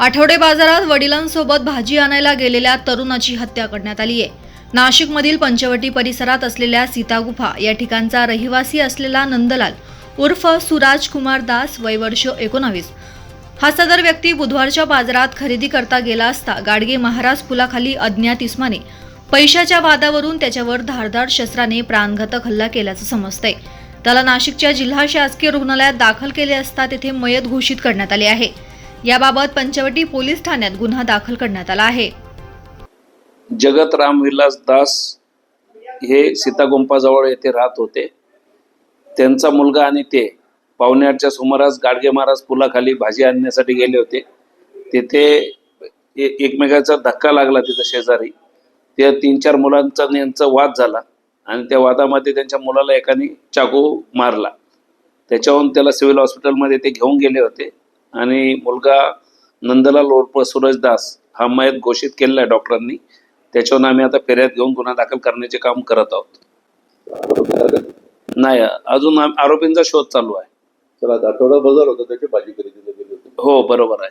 आठवडे बाजारात वडिलांसोबत भाजी आणायला गेलेल्या तरुणाची हत्या करण्यात आली आहे. नाशिकमधील पंचवटी परिसरात असलेल्या सीतागुफा या ठिकाणचा रहिवासी असलेला नंदलाल उर्फ सुराज कुमार दास वय वर्ष एकोणावीस. हा सदर व्यक्ती बुधवारच्या बाजारात खरेदी करता गेला असता गाडगे महाराज पुलाखाली अज्ञात इस्माने पैशाच्या वादावरून त्याच्यावर धारदार शस्त्राने प्राणघातक हल्ला केल्याचं समजतंय. त्याला नाशिकच्या जिल्हा शासकीय रुग्णालयात दाखल केले असता तेथे मयत घोषित करण्यात आले आहे. याबाबत पंचवटी पोलीस ठाण्यात गुन्हा दाखल करण्यात आला आहे. जगत रामविलास दास हे सीतागुंपाजवळ येथे राहत होते. त्यांचा मुलगा आणि ते पावण्याच्या सुमारास गाडगे महाराज पुलाखाली भाजी आणण्यासाठी गेले होते. तेथे एकमेकाचा धक्का लागला तिथं शेजारी. त्या तीन चार मुलांचा यांचा वाद झाला आणि त्या वादामध्ये त्यांच्या मुलाला एकाने चाकू मारला. त्याच्याहून त्याला सिव्हिल हॉस्पिटलमध्ये ते घेऊन गेले होते. आणि मुलगा नंदलाल उर्फ सूरज दास हा मयत घोषित केलेला आहे डॉक्टरांनी. त्याच्यावरून आम्ही आता फेऱ्यात घेऊन गुन्हा दाखल करण्याचे काम करत आहोत. नाही अजून आरोपींचा शोध चालू आहे. चला आठवडा बाजार होता त्याची भाजी होती. हो बरोबर आहे.